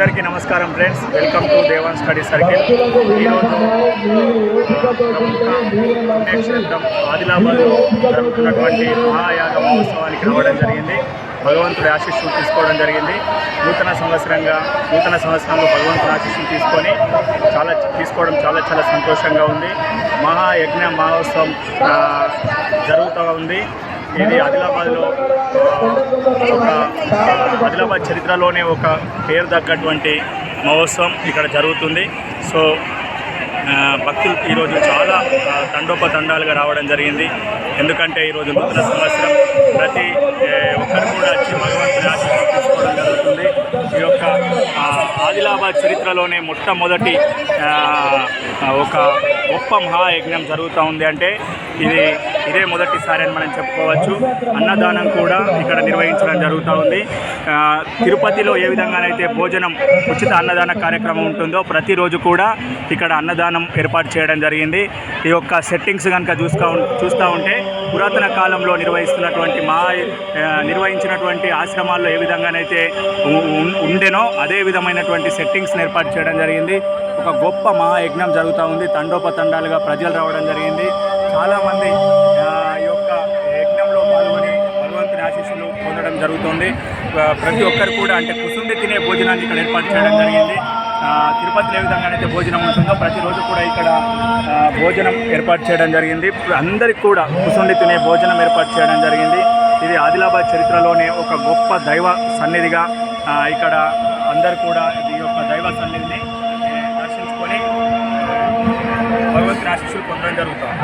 అందరికీ నమస్కారం friends. Welcome to Devan study circle. ఈరోజు పుణ్యక్షేత్రం ఆదిలాబాద్లో జరుగుతున్నటువంటి మహాయాగ మహోత్సవానికి రావడం జరిగింది. భగవంతుడి ఆశీస్సులు తీసుకోవడం జరిగింది. నూతన సంవత్సరంగా నూతన సంవత్సరంలో భగవంతుడి ఆశీస్సులు తీసుకొని చాలా తీసుకోవడం చాలా చాలా సంతోషంగా ఉంది. మహాయజ్ఞ మహోత్సవం జరుగుతూ ఉంది. ఇది ఆదిలాబాద్లో ఒక ఆదిలాబాద్ చరిత్రలోనే ఒక పేరు తగ్గటువంటి మహోత్సవం ఇక్కడ జరుగుతుంది. సో భక్తులు ఈరోజు చాలా తండోపతండాలుగా రావడం జరిగింది. ఎందుకంటే ఈరోజు నూతన సంవత్సరం. ప్రతి ఒక్కరు కూడా వచ్చి భగవంతుని తీసుకోవడం జరుగుతుంది. ఈ యొక్క ఆదిలాబాద్ చరిత్రలోనే మొట్టమొదటి ఒక గొప్ప మహాయజ్ఞం జరుగుతూ ఉంది. అంటే ఇది ఇదే మొదటిసారి అని మనం చెప్పుకోవచ్చు. అన్నదానం కూడా ఇక్కడ నిర్వహించడం జరుగుతూ ఉంది. తిరుపతిలో ఏ విధంగానైతే భోజనం ఉచిత అన్నదాన కార్యక్రమం ఉంటుందో ప్రతిరోజు కూడా ఇక్కడ అన్నదానం ఏర్పాటు చేయడం జరిగింది. ఈ యొక్క సెట్టింగ్స్ కనుక చూసుకో చూస్తూ ఉంటే పురాతన కాలంలో నిర్వహిస్తున్నటువంటి మా నిర్వహించినటువంటి ఆశ్రమాల్లో ఏ విధంగానైతే ఉండేనో ఉండెనో అదే విధమైనటువంటి సెట్టింగ్స్ని ఏర్పాటు చేయడం జరిగింది. ఒక గొప్ప మహాయజ్ఞం జరుగుతూ ఉంది. తండోపతండాలుగా ప్రజలు రావడం జరిగింది. చాలామంది ఈ యొక్క యజ్ఞంలో పాల్గొని భగవంతుని ఆశీస్సులు పొందడం జరుగుతుంది. ప్రతి ఒక్కరు కూడా అంటే కుసుండి తినే భోజనాన్ని ఇక్కడ ఏర్పాటు చేయడం జరిగింది. తిరుపతిలో ఏ విధంగానైతే భోజనం ఉంటుందో ప్రతిరోజు కూడా ఇక్కడ భోజనం ఏర్పాటు చేయడం జరిగింది. అందరికి కూడా కుసుండి తినే భోజనం ఏర్పాటు చేయడం జరిగింది. ఇది ఆదిలాబాద్ చరిత్రలోనే ఒక గొప్ప దైవ సన్నిధిగా ఇక్కడ అందరు కూడా ఈ యొక్క ఆశీస్సులు పొందడం జరుగుతుంది